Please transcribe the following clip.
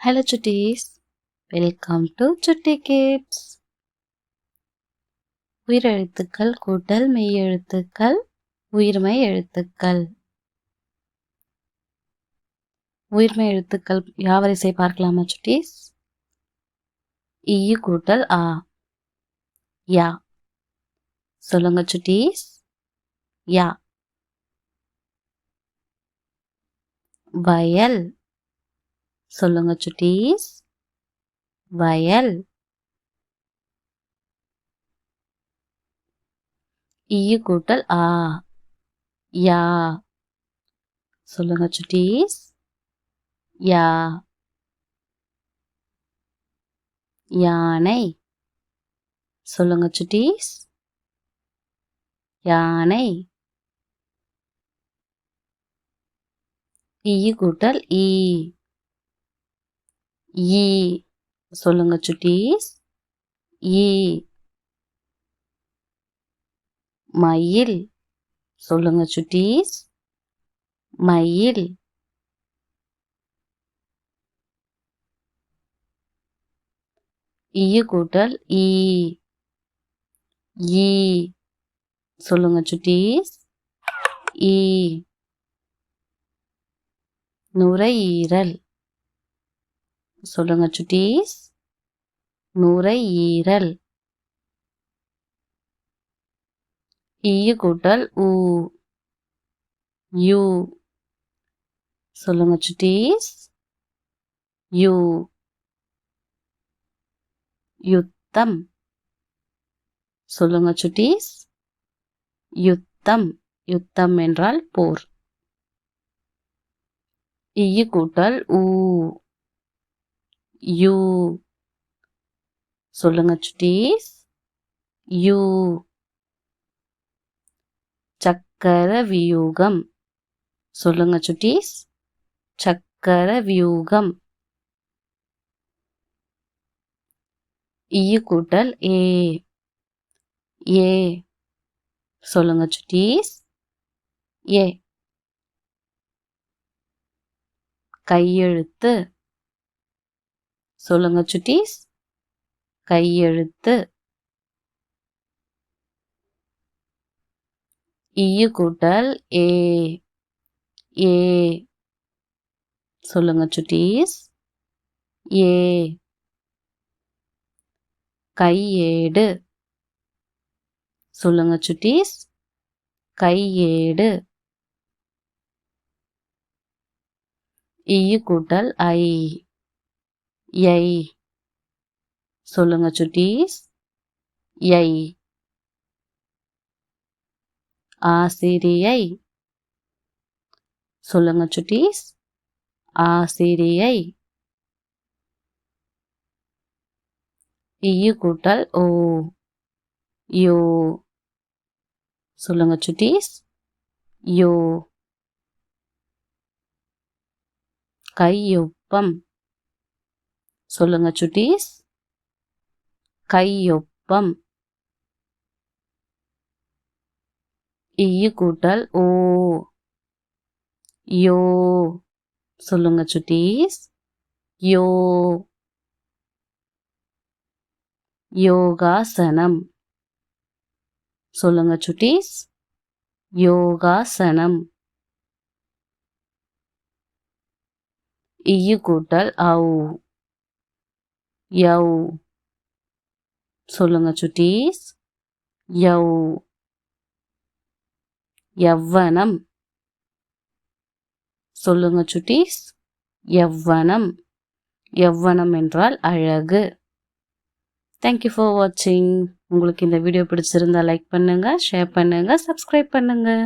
Hello Chutties welcome to சுட்டி Gibbs உயிரெழுத்துக்கள் கூட்டல் மெய்யெழுத்துக்கள் உயிர்மை எழுத்துக்கள் உயிர்மை எழுத்துக்கள். யாவரிசை பார்க்கலாமா சுட்டீஸ் இயு கூட்டல் ஆ. யா. சொல்லுங்க சுட்டீஸ் யா. வயல். சொல்லுங்க சுட்டீஸ். வயல். ஈ கூட்டல் ஆ. யா. சொல்லுங்க சுட்டீஸ். யா. யானை. சொல்லுங்க சுட்டீஸ். யானை. ஈ கூட்டல் ஈ ஈ. சொல்லுங்க சுட்டீஸ். ஈ. மயில். சொல்லுங்க சுட்டீஸ். மயில். ஈ கூட்டல் ஈ. ஈ. சொல்லுங்க சுட்டீஸ். ஈ. நுரையீரல். சொல்லுங்க சுட்டீஸ். நுரையீரல் ஈய கூட்டல் ஊ. யூ. சொல்லுங்க சுட்டீஸ். யூ. யுத்தம். சொல்லுங்க சுட்டீஸ். யுத்தம். யுத்தம் என்றால் போர். ஈய கூட்டல் ஊ. யூ. சொல்லுங்க சுட்டீஸ் யூ. சக்கர வியூகம். சொல்லுங்க சுட்டீஸ் சக்கர வியூகம். ஈ கூட்டல் ஏ. ஏ. சொல்லுங்க சுட்டீஸ் ஏ. கையெழுத்து. சொல்லுங்க சுட்டீஸ். கையெழுத்து. இயு கூட்டல் ஏ ஏ. சொல்லுங்க சுட்டீஸ். ஏ. கையேடு. சொல்லுங்க சுட்டீஸ். கையேடு. இயு கூட்டல் ஐ. யை சொல்லுங்க சுட்டீஸ். யை ஆசிரியை சொல்லுங்க சுட்டீஸ். ஆசிரியை இயு கூட்டல் ஓ. யோ. சொல்லுங்க சுட்டீஸ். யோ. கையொப்பம். சொல்லுங்க சுட்டீஸ். கையொப்பம். இயு கூட்டல் ஓ. யோ. சொல்லுங்க சுட்டீஸ். யோ. யோகாசனம். சொல்லுங்க சுட்டீஸ். யோகாசனம். இயு கூட்டல் ஔ யவ் சொல்லுங்க சுட்டீஸ். யவ் யவ்வனம். சொல்லுங்க சுட்டீஸ். யவ்வனம். யவ்வனம் என்றால் அழகு. தேங்க்யூ ஃபார் வாட்சிங் உங்களுக்கு இந்த வீடியோ பிடிச்சிருந்தா லைக் பண்ணுங்கள் ஷேர் பண்ணுங்கள் சப்ஸ்கிரைப் பண்ணுங்கள்